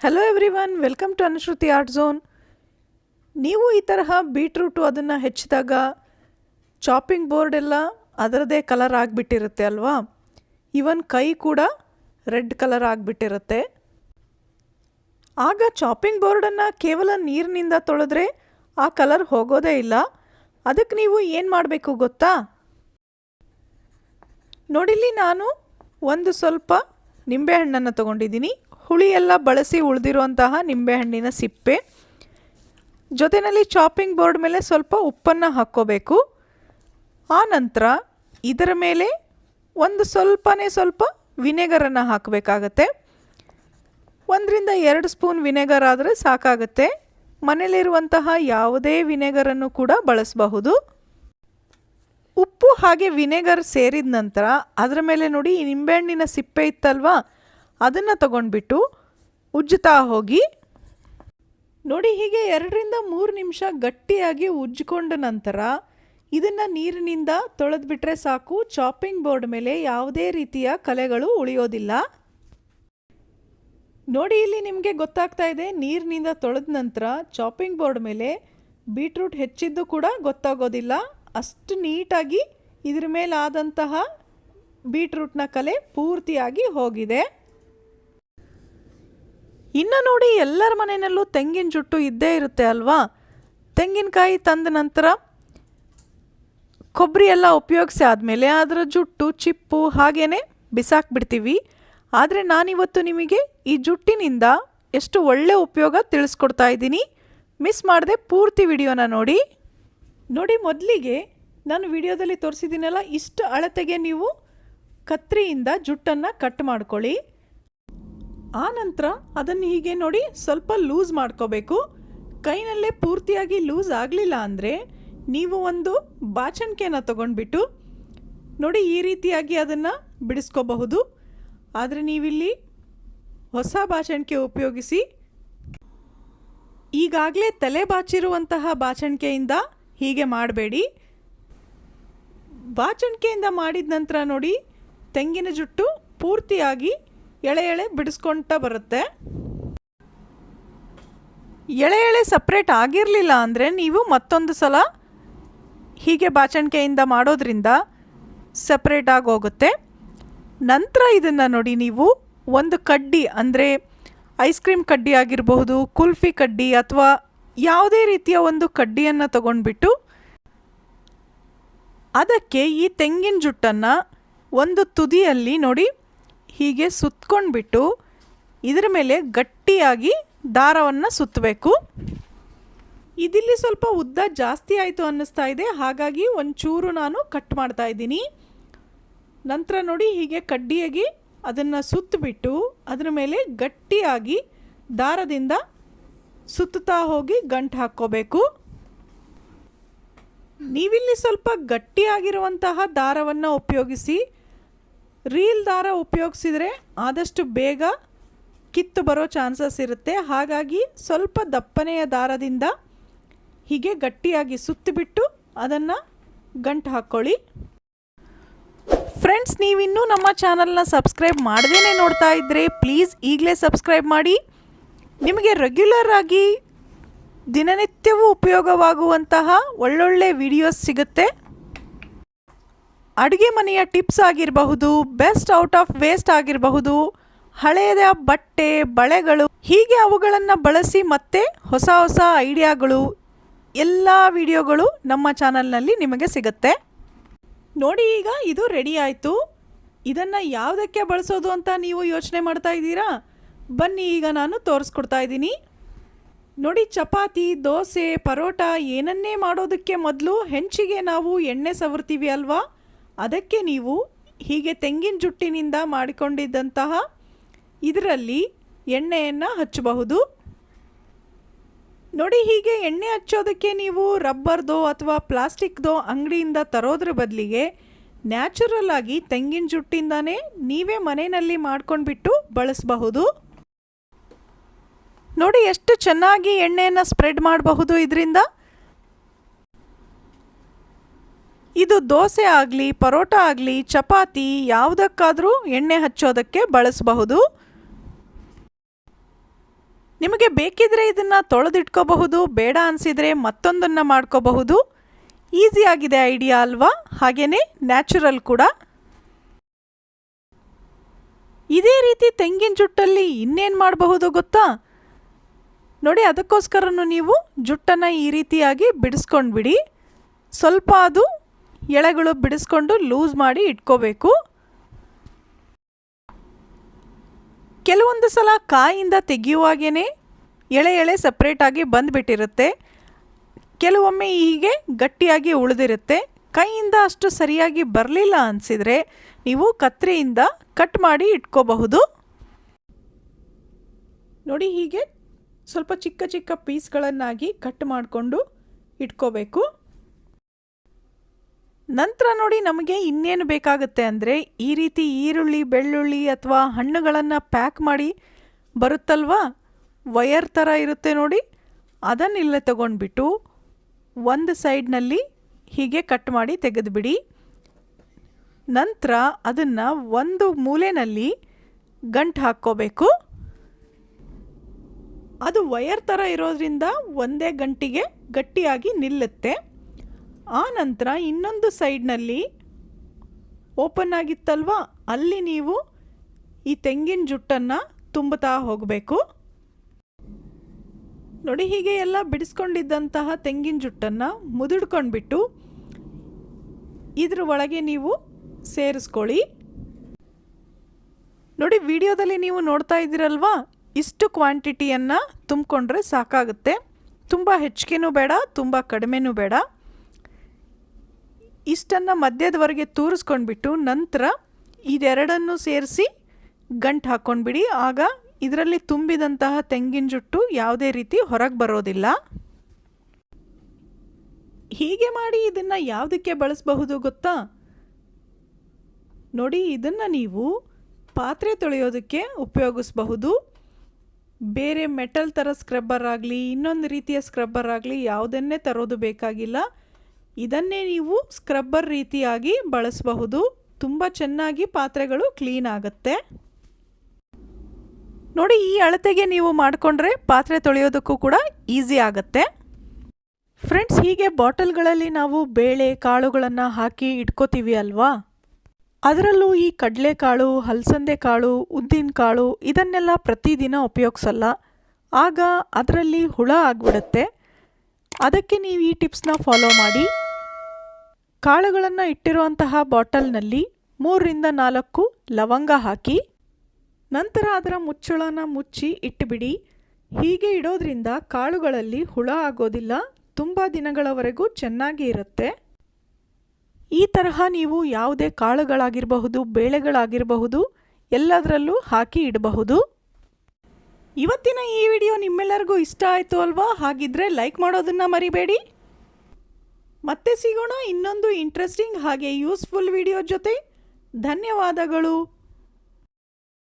Hello everyone welcome to Anushruti art zone ನೀವು ಈ ತರಹ ಬೀಟ್ರೂಟು ಅದನ್ನು ಹೆಚ್ಚಿದಾಗ ಚಾಪಿಂಗ್ ಬೋರ್ಡ್ ಎಲ್ಲ ಅದರದೇ ಕಲರ್ ಆಗಿಬಿಟ್ಟಿರುತ್ತೆ ಅಲ್ವಾ? ಇವನ್ ಕೈ ಕೂಡ ರೆಡ್ ಕಲರ್ ಆಗಿಬಿಟ್ಟಿರುತ್ತೆ. ಆಗ ಚಾಪಿಂಗ್ ಬೋರ್ಡನ್ನು ಕೇವಲ ನೀರಿನಿಂದ ತೊಳೆದ್ರೆ ಆ ಕಲರ್ ಹೋಗೋದೇ ಇಲ್ಲ. ಅದಕ್ಕೆ ನೀವು ಏನು ಮಾಡಬೇಕು ಗೊತ್ತಾ? ನೋಡಿಲ್ಲಿ ನಾನು ಒಂದು ಸ್ವಲ್ಪ ನಿಂಬೆಹಣ್ಣನ್ನು ತಗೊಂಡಿದ್ದೀನಿ. ಹುಳಿ ಎಲ್ಲ ಬಳಸಿ ಉಳಿದಿರುವಂತಹ ನಿಂಬೆಹಣ್ಣಿನ ಸಿಪ್ಪೆ. ಜೊತೆಯಲ್ಲಿ ಚಾಪಿಂಗ್ ಬೋರ್ಡ್ ಮೇಲೆ ಸ್ವಲ್ಪ ಉಪ್ಪನ್ನು ಹಾಕ್ಕೋಬೇಕು. ಆ ನಂತರ ಇದರ ಮೇಲೆ ಒಂದು ಸ್ವಲ್ಪನೇ ಸ್ವಲ್ಪ ವಿನೆಗರನ್ನು ಹಾಕಬೇಕಾಗತ್ತೆ. ಒಂದರಿಂದ ಎರಡು ಸ್ಪೂನ್ ವಿನೆಗರ್ ಆದರೆ ಸಾಕಾಗುತ್ತೆ. ಮನೆಯಲ್ಲಿರುವಂತಹ ಯಾವುದೇ ವಿನೆಗರನ್ನು ಕೂಡ ಬಳಸಬಹುದು. ಉಪ್ಪು ಹಾಗೆ ವಿನೆಗರ್ ಸೇರಿದ ನಂತರ ಅದರ ಮೇಲೆ ನೋಡಿ ನಿಂಬೆಹಣ್ಣಿನ ಸಿಪ್ಪೆ ಇತ್ತಲ್ವಾ? ಅದನ್ನು ತಗೊಂಡ್ಬಿಟ್ಟು ಉಜ್ಜುತ್ತಾ ಹೋಗಿ. ನೋಡಿ ಹೀಗೆ ಎರಡರಿಂದ ಮೂರು ನಿಮಿಷ ಗಟ್ಟಿಯಾಗಿ ಉಜ್ಜಿಕೊಂಡ ನಂತರ ಇದನ್ನು ನೀರಿನಿಂದ ತೊಳೆದ್ಬಿಟ್ರೆ ಸಾಕು. ಚಾಪಿಂಗ್ ಬೋರ್ಡ್ ಮೇಲೆ ಯಾವುದೇ ರೀತಿಯ ಕಲೆಗಳು ಉಳಿಯೋದಿಲ್ಲ. ನೋಡಿ ಇಲ್ಲಿ ನಿಮಗೆ ಗೊತ್ತಾಗ್ತಾ ಇದೆ, ನೀರಿನಿಂದ ತೊಳೆದ ನಂತರ ಚಾಪಿಂಗ್ ಬೋರ್ಡ್ ಮೇಲೆ ಬೀಟ್ರೂಟ್ ಹೆಚ್ಚಿದ್ದು ಕೂಡ ಗೊತ್ತಾಗೋದಿಲ್ಲ. ಅಷ್ಟು ನೀಟಾಗಿ ಇದ್ರ ಮೇಲಾದಂತಹ ಬೀಟ್ರೂಟ್ನ ಕಲೆ ಪೂರ್ತಿಯಾಗಿ ಹೋಗಿದೆ. ಇನ್ನು ನೋಡಿ ಎಲ್ಲರ ಮನೆಯಲ್ಲೂ ತೆಂಗಿನ ಜುಟ್ಟು ಇದ್ದೇ ಇರುತ್ತೆ ಅಲ್ವಾ? ತೆಂಗಿನಕಾಯಿ ತಂದ ನಂತರ ಕೊಬ್ಬರಿ ಎಲ್ಲ ಉಪಯೋಗಿಸಿ ಆದಮೇಲೆ ಅದರ ಜುಟ್ಟು, ಚಿಪ್ಪು ಹಾಗೇ ಬಿಸಾಕ್ಬಿಡ್ತೀವಿ. ಆದರೆ ನಾನಿವತ್ತು ನಿಮಗೆ ಈ ಜುಟ್ಟಿನಿಂದ ಎಷ್ಟು ಒಳ್ಳೆ ಉಪಯೋಗ ತಿಳಿಸ್ಕೊಡ್ತಾ ಇದ್ದೀನಿ. ಮಿಸ್ ಮಾಡದೆ ಪೂರ್ತಿ ವಿಡಿಯೋನ ನೋಡಿ. ನೋಡಿ, ಮೊದಲಿಗೆ ನಾನು ವಿಡಿಯೋದಲ್ಲಿ ತೋರಿಸಿದ್ದೀನಲ್ಲ, ಇಷ್ಟು ಅಳತೆಗೆ ನೀವು ಕತ್ರಿಯಿಂದ ಜುಟ್ಟನ್ನು ಕಟ್ ಮಾಡ್ಕೊಳ್ಳಿ. ಆ ನಂತರ ಅದನ್ನು ಹೀಗೆ ನೋಡಿ ಸ್ವಲ್ಪ ಲೂಸ್ ಮಾಡ್ಕೋಬೇಕು. ಕೈನಲ್ಲೇ ಪೂರ್ತಿಯಾಗಿ ಲೂಸ್ ಆಗಲಿಲ್ಲ ಅಂದರೆ ನೀವು ಒಂದು ಬಾಚಣಿಕೆನ ತಗೊಂಡ್ಬಿಟ್ಟು ನೋಡಿ ಈ ರೀತಿಯಾಗಿ ಅದನ್ನು ಬಿಡಿಸ್ಕೋಬಹುದು. ಆದರೆ ನೀವಿಲ್ಲಿ ಹೊಸ ಬಾಚಣಿಕೆ ಉಪಯೋಗಿಸಿ ಈಗಾಗಲೇ ತಲೆ ಬಾಚಿರುವಂತಹ ಬಾಚಣಿಕೆಯಿಂದ ಹೀಗೆ ಮಾಡಬೇಡಿ. ಬಾಚಣಿಕೆಯಿಂದ ಮಾಡಿದ ನಂತರ ನೋಡಿ ತೆಂಗಿನ ಜುಟ್ಟು ಪೂರ್ತಿಯಾಗಿ ಎಳೆ ಎಳೆ ಬಿಡಿಸ್ಕೊಳ್ತಾ ಬರುತ್ತೆ. ಎಳೆ ಎಳೆ ಸಪ್ರೇಟ್ ಆಗಿರಲಿಲ್ಲ ಅಂದರೆ ನೀವು ಮತ್ತೊಂದು ಸಲ ಹೀಗೆ ಬಾಚಣಿಕೆಯಿಂದ ಮಾಡೋದ್ರಿಂದ ಸಪ್ರೇಟ್ ಆಗೋಗುತ್ತೆ ನಂತರ ಇದನ್ನು ನೋಡಿ ನೀವು ಒಂದು ಕಡ್ಡಿ ಅಂದರೆ ಐಸ್ ಕ್ರೀಮ್ ಕಡ್ಡಿ ಆಗಿರಬಹುದು, ಕುಲ್ಫಿ ಕಡ್ಡಿ ಅಥವಾ ಯಾವುದೇ ರೀತಿಯ ಒಂದು ಕಡ್ಡಿಯನ್ನು ತಗೊಂಡ್ಬಿಟ್ಟು ಅದಕ್ಕೆ ಈ ತೆಂಗಿನ ಜುಟ್ಟನ್ನು ಒಂದು ತುದಿಯಲ್ಲಿ ನೋಡಿ ಹೀಗೆ ಸುತ್ಕೊಂಡ್ಬಿಟ್ಟು ಇದರ ಮೇಲೆ ಗಟ್ಟಿಯಾಗಿ ದಾರವನ್ನು ಸುತ್ತಬೇಕು ಇದಿಲ್ಲಿ ಸ್ವಲ್ಪ ಉದ್ದ ಜಾಸ್ತಿ ಆಯಿತು ಅನ್ನಿಸ್ತಾ ಇದೆ. ಹಾಗಾಗಿ ಒಂಚೂರು ನಾನು ಕಟ್ ಮಾಡ್ತಾ ಇದ್ದೀನಿ. ನಂತರ ನೋಡಿ ಹೀಗೆ ಕಡ್ಡಿಯಾಗಿ ಅದನ್ನು ಸುತ್ತಬಿಟ್ಟು ಅದರ ಮೇಲೆ ಗಟ್ಟಿಯಾಗಿ ದಾರದಿಂದ ಸುತ್ತುತ್ತಾ ಹೋಗಿ ಗಂಟು ಹಾಕ್ಕೋಬೇಕು. ನೀವಿಲ್ಲಿ ಸ್ವಲ್ಪ ಗಟ್ಟಿಯಾಗಿರುವಂತಹ ದಾರವನ್ನು ಉಪಯೋಗಿಸಿ ರೀಲ್ ದಾರ ಉಪಯೋಗಿಸಿದರೆ ಆದಷ್ಟು ಬೇಗ ಕಿತ್ತು ಬರೋ ಚಾನ್ಸಸ್ ಇರುತ್ತೆ. ಹಾಗಾಗಿ ಸ್ವಲ್ಪ ದಪ್ಪನೆಯ ದಾರದಿಂದ ಹೀಗೆ ಗಟ್ಟಿಯಾಗಿ ಸುತ್ತಿಬಿಟ್ಟು ಅದನ್ನು ಗಂಟು ಹಾಕ್ಕೊಳ್ಳಿ ಫ್ರೆಂಡ್ಸ್ ನೀವಿನ್ನೂ ನಮ್ಮ ಚಾನಲ್ನ ಸಬ್ಸ್ಕ್ರೈಬ್ ಮಾಡದೇ ನೋಡ್ತಾ ಇದ್ದರೆ ಪ್ಲೀಸ್ ಈಗಲೇ ಸಬ್ಸ್ಕ್ರೈಬ್ ಮಾಡಿ. ನಿಮಗೆ ರೆಗ್ಯುಲರ್ ಆಗಿ ದಿನನಿತ್ಯವೂ ಉಪಯೋಗವಾಗುವಂತಹ ಒಳ್ಳೊಳ್ಳೆ ವಿಡಿಯೋಸ್ ಸಿಗುತ್ತೆ. ಅಡುಗೆ ಮನೆಯ ಟಿಪ್ಸ್ ಆಗಿರಬಹುದು ಬೆಸ್ಟ್ ಔಟ್ ಆಫ್ ವೇಸ್ಟ್ ಆಗಿರಬಹುದು ಹಳೆಯದ ಬಟ್ಟೆ, ಬಳೆಗಳು, ಹೀಗೆ ಅವುಗಳನ್ನು ಬಳಸಿ ಮತ್ತೆ ಹೊಸ ಹೊಸ ಐಡಿಯಾಗಳು, ಎಲ್ಲ ವಿಡಿಯೋಗಳು ನಮ್ಮ ಚಾನಲ್ನಲ್ಲಿ ನಿಮಗೆ ಸಿಗುತ್ತೆ. ನೋಡಿ ಈಗ ಇದು ರೆಡಿ ಆಯಿತು. ಇದನ್ನು ಯಾವುದಕ್ಕೆ ಬಳಸೋದು ಅಂತ ನೀವು ಯೋಚನೆ ಮಾಡ್ತಾ ಇದ್ದೀರಾ? ಬನ್ನಿ ಈಗ ನಾನು ತೋರಿಸ್ಕೊಡ್ತಾ ಇದ್ದೀನಿ. ನೋಡಿ ಚಪಾತಿ, ದೋಸೆ, ಪರೋಟ, ಏನನ್ನೇ ಮಾಡೋದಕ್ಕೆ ಮೊದಲು ಹೆಂಚಿಗೆ ನಾವು ಎಣ್ಣೆ ಸವರ್ತೀವಿ ಅಲ್ವಾ? ಅದಕ್ಕೆ ನೀವು ಹೀಗೆ ತೆಂಗಿನ ಜುಟ್ಟಿನಿಂದ ಮಾಡಿಕೊಂಡಿದ್ದಂತಹ ಇದರಲ್ಲಿ ಎಣ್ಣೆಯನ್ನು ಹಚ್ಚಬಹುದು. ನೋಡಿ ಹೀಗೆ ಎಣ್ಣೆ ಹಚ್ಚೋದಕ್ಕೆ ನೀವು ರಬ್ಬರ್ದೋ ಅಥವಾ ಪ್ಲಾಸ್ಟಿಕ್ದೋ ಅಂಗಡಿಯಿಂದ ತರೋದ್ರ ಬದಲಿಗೆ ನ್ಯಾಚುರಲ್ ಆಗಿ ತೆಂಗಿನ ಜುಟ್ಟಿಂದಾನೇ ನೀವೇ ಮನೆಯಲ್ಲಿ ಮಾಡ್ಕೊಂಡ್ಬಿಟ್ಟು ಬಳಸಬಹುದು. ನೋಡಿ ಎಷ್ಟು ಚೆನ್ನಾಗಿ ಎಣ್ಣೆಯನ್ನು ಸ್ಪ್ರೆಡ್ ಮಾಡಬಹುದು ಇದರಿಂದ. ಇದು ದೋಸೆ ಆಗಲಿ, ಪರೋಟ ಆಗಲಿ, ಚಪಾತಿ ಯಾವುದಕ್ಕಾದರೂ ಎಣ್ಣೆ ಹಚ್ಚೋದಕ್ಕೆ ಬಳಸಬಹುದು. ನಿಮಗೆ ಬೇಕಿದ್ರೆ ಇದನ್ನು ತೊಳೆದಿಟ್ಕೋಬಹುದು, ಬೇಡ ಅನಿಸಿದರೆ ಮತ್ತೊಂದನ್ನು ಮಾಡ್ಕೋಬಹುದು. ಈಸಿಯಾಗಿದೆ ಐಡಿಯಾ ಅಲ್ವಾ? ಹಾಗೆಯೇ ನ್ಯಾಚುರಲ್ ಕೂಡ. ಇದೇ ರೀತಿ ತೆಂಗಿನ ಜುಟ್ಟಲ್ಲಿ ಇನ್ನೇನು ಮಾಡಬಹುದು ಗೊತ್ತಾ? ನೋಡಿ, ಅದಕ್ಕೋಸ್ಕರನೂ ನೀವು ಜುಟ್ಟನ್ನು ಈ ರೀತಿಯಾಗಿ ಬಿಡಿಸ್ಕೊಂಡ್ಬಿಡಿ. ಸ್ವಲ್ಪ ಅದು ಎಳೆಗಳು ಬಿಡಿಸ್ಕೊಂಡು ಲೂಸ್ ಮಾಡಿ ಇಟ್ಕೋಬೇಕು. ಕೆಲವೊಂದು ಸಲ ಕಾಯಿಂದ ತೆಗೆಯುವಾಗೇ ಎಳೆ ಎಳೆ ಸಪ್ರೇಟಾಗಿ ಬಂದುಬಿಟ್ಟಿರುತ್ತೆ. ಕೆಲವೊಮ್ಮೆ ಹೀಗೆ ಗಟ್ಟಿಯಾಗಿ ಉಳಿದಿರುತ್ತೆ. ಕೈಯಿಂದ ಅಷ್ಟು ಸರಿಯಾಗಿ ಬರಲಿಲ್ಲ ಅನಿಸಿದರೆ ನೀವು ಕತ್ರಿಯಿಂದ ಕಟ್ ಮಾಡಿ ಇಟ್ಕೋಬಹುದು. ನೋಡಿ ಹೀಗೆ ಸ್ವಲ್ಪ ಚಿಕ್ಕ ಚಿಕ್ಕ ಪೀಸ್ಗಳನ್ನಾಗಿ ಕಟ್ ಮಾಡಿಕೊಂಡು ಇಟ್ಕೋಬೇಕು. ನಂತರ ನೋಡಿ ನಮಗೆ ಇನ್ನೇನು ಬೇಕಾಗುತ್ತೆ ಅಂದರೆ ಈ ರೀತಿ ಈರುಳ್ಳಿ, ಬೆಳ್ಳುಳ್ಳಿ ಅಥವಾ ಹಣ್ಣುಗಳನ್ನು ಪ್ಯಾಕ್ ಮಾಡಿ ಬರುತ್ತಲ್ವಾ? ವಯರ್ ಥರ ಇರುತ್ತೆ ನೋಡಿ. ಅದನ್ನಿಲ್ಲೇ ತಗೊಂಡ್ಬಿಟ್ಟು ಒಂದು ಸೈಡ್ನಲ್ಲಿ ಹೀಗೆ ಕಟ್ ಮಾಡಿ ತೆಗೆದುಬಿಡಿ. ನಂತರ ಅದನ್ನು ಒಂದು ಮೂಲೆಯಲ್ಲಿ ಗಂಟು ಹಾಕ್ಕೋಬೇಕು. ಅದು ವಯರ್ ಥರ ಇರೋದ್ರಿಂದ ಒಂದೇ ಗಂಟಿಗೆ ಗಟ್ಟಿಯಾಗಿ ನಿಲ್ಲುತ್ತೆ. ಆ ನಂತರ ಇನ್ನೊಂದು ಸೈಡ್ನಲ್ಲಿ ಓಪನ್ ಆಗಿತ್ತಲ್ವ? ಅಲ್ಲಿ ನೀವು ಈ ತೆಂಗಿನ ಜುಟ್ಟನ್ನು ತುಂಬುತ್ತಾ ಹೋಗಬೇಕು. ನೋಡಿ, ಹೀಗೆ ಎಲ್ಲ ಬಿಡಿಸ್ಕೊಂಡಿದ್ದಂತಹ ತೆಂಗಿನ ಜುಟ್ಟನ್ನು ಮುದುಡ್ಕೊಂಡ್ಬಿಟ್ಟು ಇದ್ರ ಒಳಗೆ ನೀವು ಸೇರಿಸ್ಕೊಳ್ಳಿ. ನೋಡಿ, ವಿಡಿಯೋದಲ್ಲಿ ನೀವು ನೋಡ್ತಾ ಇದ್ದೀರಲ್ವಾ? ಇಷ್ಟು ಕ್ವಾಂಟಿಟಿಯನ್ನು ತುಂಬಿಕೊಂಡ್ರೆ ಸಾಕಾಗುತ್ತೆ. ತುಂಬ ಹೆಚ್ಚಿಗೆನೂ ಬೇಡ, ತುಂಬ ಕಡಿಮೆನೂ ಬೇಡ. ಇಷ್ಟನ್ನು ಮಧ್ಯದವರೆಗೆ ತೂರಿಸ್ಕೊಂಡ್ಬಿಟ್ಟು ನಂತರ ಇದೆರಡನ್ನು ಸೇರಿಸಿ ಗಂಟು ಹಾಕ್ಕೊಂಡ್ಬಿಡಿ. ಆಗ ಇದರಲ್ಲಿ ತುಂಬಿದಂತಹ ತೆಂಗಿನ ಜುಟ್ಟು ಯಾವುದೇ ರೀತಿ ಹೊರಗೆ ಬರೋದಿಲ್ಲ. ಹೀಗೆ ಮಾಡಿ ಇದನ್ನು ಯಾವುದಕ್ಕೆ ಬಳಸಬಹುದು ಗೊತ್ತಾ? ನೋಡಿ, ಇದನ್ನು ನೀವು ಪಾತ್ರೆ ತೊಳೆಯೋದಕ್ಕೆ ಉಪಯೋಗಿಸಬಹುದು. ಬೇರೆ ಮೆಟಲ್ ಥರ ಸ್ಕ್ರಬ್ಬರ್ ಆಗಲಿ, ಇನ್ನೊಂದು ರೀತಿಯ ಸ್ಕ್ರಬ್ಬರ್ ಆಗಲಿ ಯಾವುದನ್ನೇ ತರೋದು ಬೇಕಾಗಿಲ್ಲ. ಇದನ್ನೇ ನೀವು ಸ್ಕ್ರಬ್ಬರ್ ರೀತಿಯಾಗಿ ಬಳಸಬಹುದು. ತುಂಬ ಚೆನ್ನಾಗಿ ಪಾತ್ರೆಗಳು ಕ್ಲೀನ್ ಆಗುತ್ತೆ. ನೋಡಿ, ಈ ಅಳತೆಗೆ ನೀವು ಮಾಡಿಕೊಂಡ್ರೆ ಪಾತ್ರೆ ತೊಳೆಯೋದಕ್ಕೂ ಕೂಡ ಈಸಿ ಆಗುತ್ತೆ. ಫ್ರೆಂಡ್ಸ್, ಹೀಗೆ ಬಾಟಲ್ಗಳಲ್ಲಿ ನಾವು ಬೇಳೆ, ಕಾಳುಗಳನ್ನು ಹಾಕಿ ಇಟ್ಕೋತೀವಿ ಅಲ್ವಾ? ಅದರಲ್ಲೂ ಈ ಕಡಲೆಕಾಳು ಹಲಸಂದೆ ಕಾಳು ಉದ್ದಿನ ಕಾಳು ಇದನ್ನೆಲ್ಲ ಪ್ರತಿದಿನ ಉಪಯೋಗಿಸಲ್ಲ. ಆಗ ಅದರಲ್ಲಿ ಹುಳ ಆಗಿಬಿಡುತ್ತೆ. ಅದಕ್ಕೆ ನೀವು ಈ ಟಿಪ್ಸ್ನ ಫಾಲೋ ಮಾಡಿ. ಕಾಳುಗಳನ್ನು ಇಟ್ಟಿರುವಂತಹ ಬಾಟಲ್ನಲ್ಲಿ ಮೂರರಿಂದ ನಾಲ್ಕು ಲವಂಗ ಹಾಕಿ, ನಂತರ ಅದರ ಮುಚ್ಚಳನ ಮುಚ್ಚಿ ಇಟ್ಟುಬಿಡಿ. ಹೀಗೆ ಇಡೋದ್ರಿಂದ ಕಾಳುಗಳಲ್ಲಿ ಹುಳ ಆಗೋದಿಲ್ಲ, ತುಂಬ ದಿನಗಳವರೆಗೂ ಚೆನ್ನಾಗಿ ಇರುತ್ತೆ. ಈ ತರಹ ನೀವು ಯಾವುದೇ ಕಾಳುಗಳಾಗಿರಬಹುದು, ಬೇಳೆಗಳಾಗಿರಬಹುದು, ಎಲ್ಲದರಲ್ಲೂ ಹಾಕಿ ಇಡಬಹುದು. ಇವತ್ತಿನ ಈ ವಿಡಿಯೋ ನಿಮ್ಮೆಲ್ಲರಿಗೂ ಇಷ್ಟ ಆಯಿತು ಅಲ್ವಾ? ಹಾಗಿದ್ರೆ ಲೈಕ್ ಮಾಡೋದನ್ನು ಮರಿಬೇಡಿ. ಮತ್ತೆ ಸಿಗೋಣ ಇನ್ನೊಂದು ಇಂಟ್ರೆಸ್ಟಿಂಗ್ ಹಾಗೆ ಯೂಸ್ಫುಲ್ ವಿಡಿಯೋ ಜೊತೆ. ಧನ್ಯವಾದಗಳು.